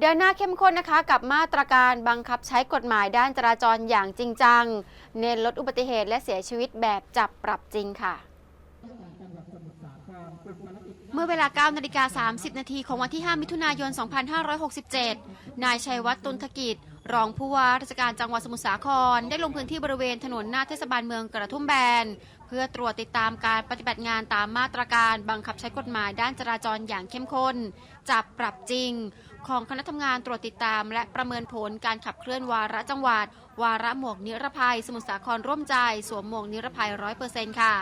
เดินหน้าเข้มข้นนะคะกับมาตรการบังคับใช้กฎหมายด้านจราจรอย่างจริงจัง เน้นลดอุบัติเหตุและเสียชีวิตแบบจับปรับจริงค่ะเมื่อเวลา 9 นาฬิกา 30 นาทีของวันที่ 5 มิถุนายน 2567 นายชัยวัฒน์ตุลธกิจ รองผู้ว่าราชการจังหวัดสมุทรสาครได้ลงพื้นที่บริเวณถนนหน้าเทศบาลเมืองกระทุ่มแบน เพื่อตรวจติดตามการปฏิบัติงานตามมาตรการบังคับใช้กฎหมายด้านจราจรอย่างเข้มข้นจับปรับจริง ของคณะทำงานตรวจติดตาม และประเมินผลการขับเคลื่อนวาระจังหวัด วาระหมวกนิรภัย สมุทรสาครร่วมใจ สวมหมวกนิรภัย100%ค่ะ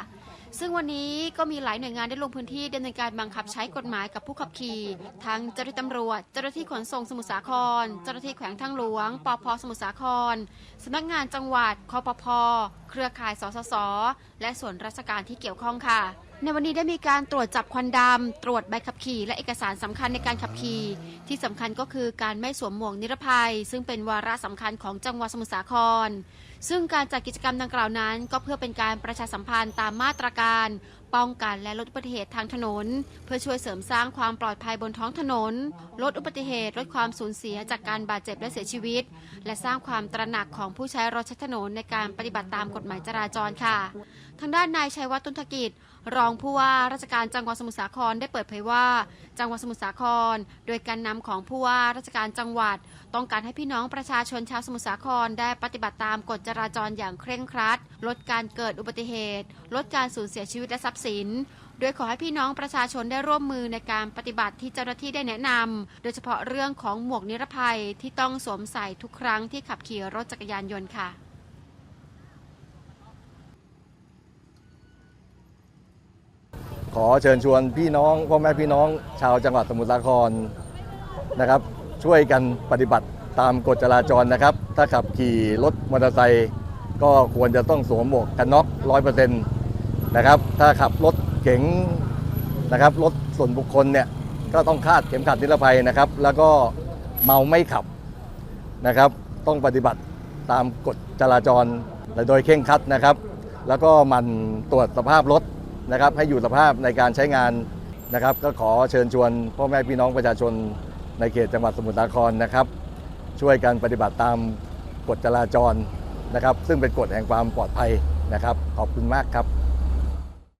ซึ่งวันนี้ก็มีหลายหน่วยงานได้ลงพื้นที่ดำเนินการบังคับใช้กฎหมายกับผู้ขับขี่ ทั้งเจ้าหน้าที่ตำรวจ เจ้าหน้าที่ขนส่งสมุทรสาคร เจ้าหน้าที่แขวงทางหลวง ปพสมุทรสาครสำนักงานจังหวัดคอปพเครือข่ายสสส และส่วนราชการที่เกี่ยวข้องค่ะ ในวันนี้ได้มีการตรวจจับควันดำ ตรวจใบขับขี่ และเอกสารสำคัญในการขับขี่ ที่สำคัญก็คือการไม่สวมหมวกนิรภัย ซึ่งเป็นวาระสำคัญของจังหวัดสมุทรสาคร ซึ่งการจัดกิจกรรมดังกล่าวนั้น ก็เพื่อเป็นการประชาสัมพันธ์ตามมาตรการ ป้องกันและลดอุบัติเหตุทางถนน เพื่อช่วยเสริมสร้างความปลอดภัยบนท้องถนน ลดอุบัติเหตุลดความสูญเสียจากการบาดเจ็บและเสียชีวิต และสร้างความตระหนักของผู้ใช้รถใช้ถนนในการปฏิบัติตามกฎหมายจราจรค่ะ ทางด้านนายชัยวัฒน์ตุนทกิจ รองผู้ว่าราชการจังหวัดสมุทรสาครได้เปิดเผยว่า จังหวัดสมุทรสาคร โดยการนำของผู้ว่าราชการจังหวัด ต้องการให้พี่น้องประชาชนชาวสมุทรสาครได้ปฏิบัติตามกฎจราจรอย่างเคร่งครัด ลดการเกิดอุบัติเหตุ ลดการสูญเสียชีวิตและทรัพย์สิน โดยขอให้พี่น้องประชาชนได้ร่วมมือในการปฏิบัติที่เจ้าหน้าที่ได้แนะนำ โดยเฉพาะเรื่องของหมวกนิรภัยที่ต้องสวมใส่ทุกครั้งที่ขับขี่รถจักรยานยนต์ค่ะขอเชิญชวนพี่น้องพ่อแม่พี่น้องชาวจังหวัดสมุทรสาครนะครับ ช่วยกันปฏิบัติตามกฎจราจรนะครับ ถ้าขับขี่รถมอเตอร์ไซค์ก็ควรจะต้องสวมหมวกกันน็อกร้อยเปอร์เซ็นต์ นะครับ ถ้าขับรถเก๋งนะครับรถส่วนบุคคลเนี่ยก็ต้องคาดเข็มขัดนิรภัยนะครับ แล้วก็เมาไม่ขับนะครับ ต้องปฏิบัติตามกฎจราจรและโดยเคร่งครัดนะครับ แล้วก็มันตรวจสภาพรถนะครับให้อยู่สภาพในการใช้งานนะครับ ก็ขอเชิญชวนพ่อแม่พี่น้องประชาชนในเขตจังหวัดสมุทรสาครนะครับ ช่วยกันปฏิบัติตามกฎจราจรนะครับ ซึ่งเป็นกฎแห่งความปลอดภัยนะครับ ขอบคุณมากครับ